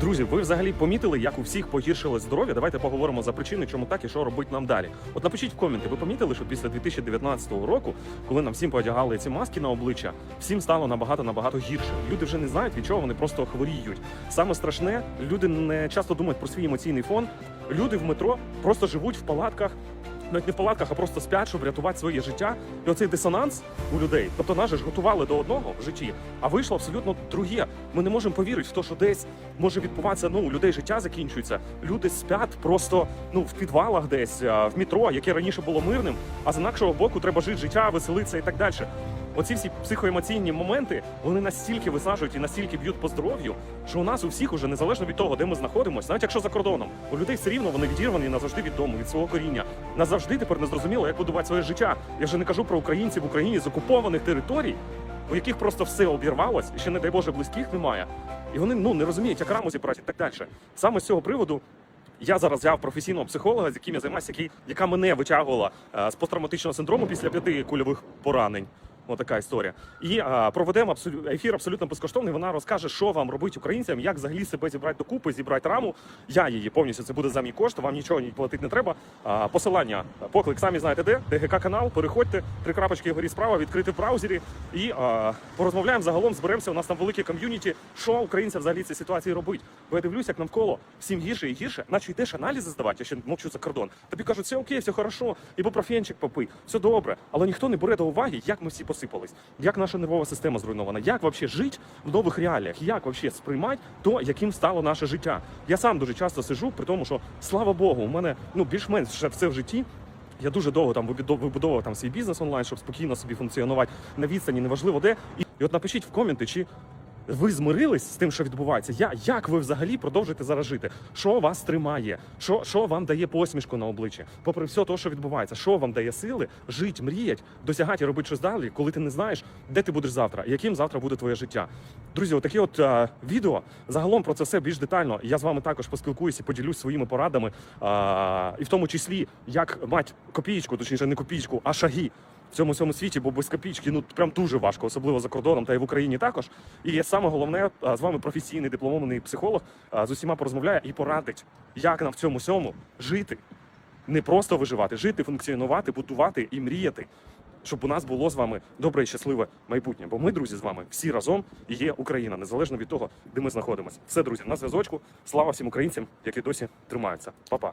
Друзі, ви взагалі помітили, як у всіх погіршили здоров'я? Давайте поговоримо за причини, чому так і що робити нам далі. От напишіть в коменти, ви помітили, що після 2019 року, коли нам всім подягали ці маски на обличчя, всім стало набагато набагато гірше. Люди вже не знають, від чого вони просто хворіють. Саме страшне, люди не часто думають про свій емоційний фон. Люди в метро просто живуть в палатках. Навіть не в палатках, а просто спять, щоб врятувати своє життя. І оцей дисонанс у людей. Тобто нас же ж готували до одного в житті, а вийшло абсолютно друге. Ми не можемо повірити в те, що десь може відбуватися. Ну у людей життя закінчується. Люди спять просто ну в підвалах, десь в метро, яке раніше було мирним. А з інакшого боку треба жити життя, веселитися і так далі. Оці всі психоемоційні моменти вони настільки висаджують і настільки б'ють по здоров'ю, що у нас у всіх уже незалежно від того, де ми знаходимося, навіть якщо за кордоном, у людей все рівно вони відірвані назавжди від дому, від свого коріння. Назавжди тепер не зрозуміло, як будувати своє життя. Я вже не кажу про українців в Україні з окупованих територій, у яких просто все обірвалось, і ще не дай Боже близьких немає. І вони ну не розуміють, як раму зібрати і так далі. Саме з цього приводу. Я зараз взяв професійного психолога, з яким я займаюся, який, яка мене витягувала е, з посттравматичного синдрому після п'яти кульових поранень. Отака історія. І а, проведемо абсолю... ефір абсолютно безкоштовний. Вона розкаже, що вам робити українцям, як взагалі себе зібрати докупи, зібрати раму. Я її повністю це буде за мій кошт. Вам нічого платити не треба. А, посилання, поклик, самі знаєте де. ДГК канал. Переходьте, три крапочки вгорі справа, відкрити в браузері і а, порозмовляємо загалом. Зберемося. У нас там велике ком'юніті. Що українцям взагалі цій ситуації робить? Бо я дивлюсь, як навколо всім гірше і гірше, наче йдеш аналізи здавати. Я ще мовчу за кордон. Тобі кажуть, все окей, все хорошо, ібупрофенчик попий, все добре. Але ніхто не бере до уваги, як ми всі посипались, як наша нервова система зруйнована, як взагалі жити в нових реаліях, як взагалі сприймати то, яким стало наше життя. Я сам дуже часто сижу, при тому, що слава Богу, у мене ну більш-менш ще все в житті. Я дуже довго там вибудовував там свій бізнес онлайн, щоб спокійно собі функціонувати на відстані, неважливо де. І, от напишіть в коменти, чи ви змирились з тим, що відбувається. Я як ви взагалі продовжуєте зараз жити? Що вас тримає? Що, що вам дає посмішку на обличчі? Попри все те, що відбувається, що вам дає сили жити, мріяти, досягати і робити щось далі, коли ти не знаєш, де ти будеш завтра, яким завтра буде твоє життя. Друзі, отакі от а, відео загалом про це все більш детально. Я з вами також поспілкуюся, поділюсь своїми порадами, а, і в тому числі як мати копієчку, точніше не копієчку, а шаги в цьому всьому світі, бо без копійки ну прям дуже важко, особливо за кордоном та й в Україні також. І саме головне з вами професійний дипломований психолог з усіма порозмовляє і порадить, як нам в цьому всьому жити, не просто виживати, жити, функціонувати, будувати і мріяти. Щоб у нас було з вами добре і щасливе майбутнє. Бо ми, друзі, з вами всі разом і є Україна, незалежно від того, де ми знаходимося. Все, друзі, на зв'язочку. Слава всім українцям, які досі тримаються. Па-па.